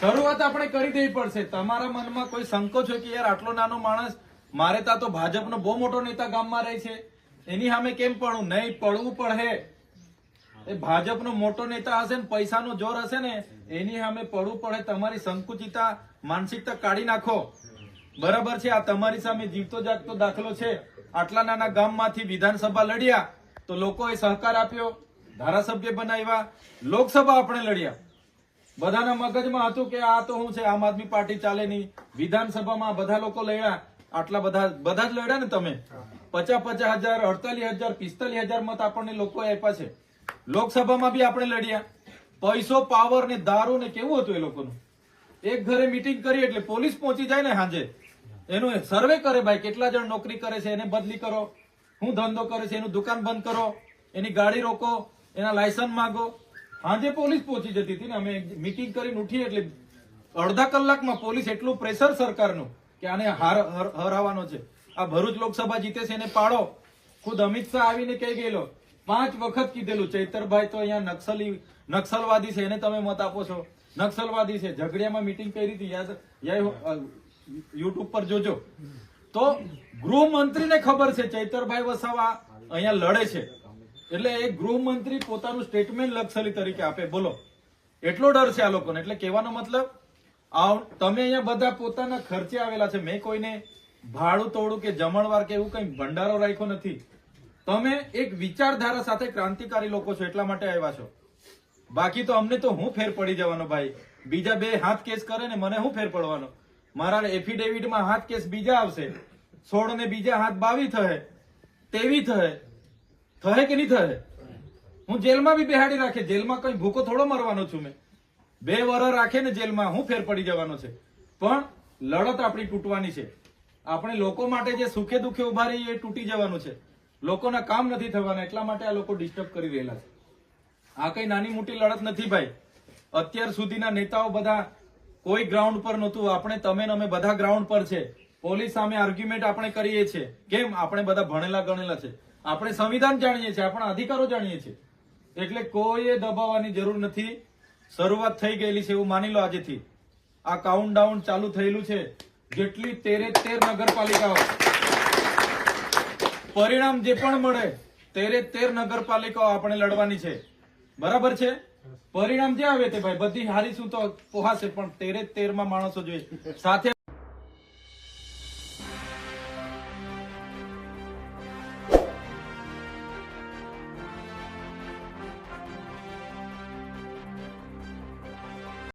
શરૂઆત આપણે કરી દેવી પડશે. તમારા મનમાં કોઈ સંકોચ હોય કે યાર, આટલો નાનો માણસ, મારે ત્યાં તો ભાજપનો બહુ મોટો નેતા ગામમાં રહે છે. એની સામે કેમ પડવું નહીં, પડવું પડે. એ ભાજપનો મોટો નેતા હશે ને, પૈસાનો જોર હશે ને, એની સામે પડવું પડે. તમારી સંકુચિતા, માનસિકતા કાઢી નાખો. બરાબર છે, આ તમારી સામે જીવતો જાગતો દાખલો છે. આટલા નાના ગામમાંથી વિધાનસભા લડ્યા, તો લોકોએ સહકાર આપ્યો, ધારાસભ્ય બનાવ્યા, લોકસભા આપણે લડ્યા. બધાના મગજમાં હતું કે આ તો શું છે, આમ આદમી પાર્ટી ચાલે નહીં. વિધાનસભામાં બધા લોકો લડ્યા. આટલા બધા બધા જ લડ્યા ને તમે? પચાસ પચાસ હજાર, અડતાલીસ હજાર, પિસ્તાલીસ હજાર મત આપણને લોકો આપ્યા છે. લોકસભામાં બી આપણે લડ્યા. પૈસો પાવર ને દારૂ ને કેવું હતું એ લોકોનું? એક ઘરે મીટિંગ કરી એટલે પોલીસ પહોંચી જાય ને સાંજે. એનું સર્વે કરે ભાઈ, કેટલા જણ નોકરી કરે છે, એને બદલી કરો. હું ધંધો કરે છે, એનું દુકાન બંધ કરો. એની ગાડી રોકો, એના લાયસન્સ માંગો. સાંજે પોલીસ પહોંચી જતી હતી ને અમે મીટિંગ કરીને ઉઠીએ એટલે અડધા કલાકમાં પોલીસ એટલું પ્રેશર સરકારનું કે આને હાર હરાવવાનો છે. આ ભરૂચ લોકસભા જીતે છે એને પાડો. ખુદ અમિત શાહ આવીને કહી ગયેલો, પાંચ વખત કીધેલું, ચૈતરભાઈ તો અહીંયા નક્સલી નક્સલવાદી છે, એને તમે મત આપો છો. નક્સલવાદી છે. ઝઘડિયામાં મીટિંગ કરી હતી યુટ્યુબ પર જોજો. તો ગૃહમંત્રીને ખબર છે, ચૈતરભાઈ વસાવા અહીંયા લડે છે. એટલે એ ગૃહમંત્રી પોતાનું સ્ટેટમેન્ટ લક્ષલી તરીકે આપે. બોલો. એટલો ડર છે આ લોકોને. એટલે કહેવાનો મતલબ તમે અહીંયા બધા પોતાના ખર્ચે આવેલા છે. મેં કોઈને ભાડું તોડું કે જમણવાર કે એવું કઈ ભંડારો રાખ્યો નથી. તમે એક વિચારધારા સાથે ક્રાંતિકારી લોકો છો, એટલા માટે આવ્યા છો. બાકી તો અમને તો હું ફેર પડી જવાનો ભાઈ? બીજા બે હાથ કેસ કરે ને મને હું ફેર પડવાનો? મારા એફિડેવિટમાં હાથ કેસ બીજા આવશે. સોળ ને બીજા હાથ બાવી થશે તેવી થહે. થહે કે નહીં થહે હું જેલમાં બી બેહાડી રાખે, જેલમાં કઈ ભૂકો થોડો મરવાનો છું મેં. બે વર રાખે ને જેલમાં, હું ફેર પડી જવાનો છે. પણ લડત આપણી તૂટવાની છે. આપણે લોકો માટે જે સુખે દુખે ઊભા રહીએ એ તૂટી જવાનું છે. લોકોના કામ નથી થવાના, એટલા માટે આ લોકો ડિસ્ટર્બ કરી રહેલા છે. આ કઈ નાની મોટી લડત નથી ભાઈ. અત્યાર સુધીના નેતાઓ બધા કોઈ ગ્રાઉન્ડ પર નહોતું. આપણે તમે અમે બધા ગ્રાઉન્ડ પર છે. પોલીસ સામે આર્ગ્યુમેન્ટ આપણે કરીએ છીએ. કેમ? આપણે બધા ભણેલા ગણેલા છે. આપણે સંવિધાન જાણીએ છીએ, આપણા અધિકારો જાણીએ છીએ. એટલે કોઈએ દબાવવાની જરૂર નથી. શરૂઆત થઈ ગયેલી છે એવું માની લો આજેથી. આ કાઉન્ટ ડાઉન ચાલુ થયેલું છે. જેટલી તેરે તેર નગરપાલિકાઓ. પરિણામ જે પણ મળે તેરે તેર નગરપાલિકાઓ આપણે લડવાની છે. બરાબર છે? પરિણામ જે આવે તે ભાઈ, બધી હારીશું તો પોહાશે, પણ તેરે તેરમાં માણસો જોઈએ. સાથે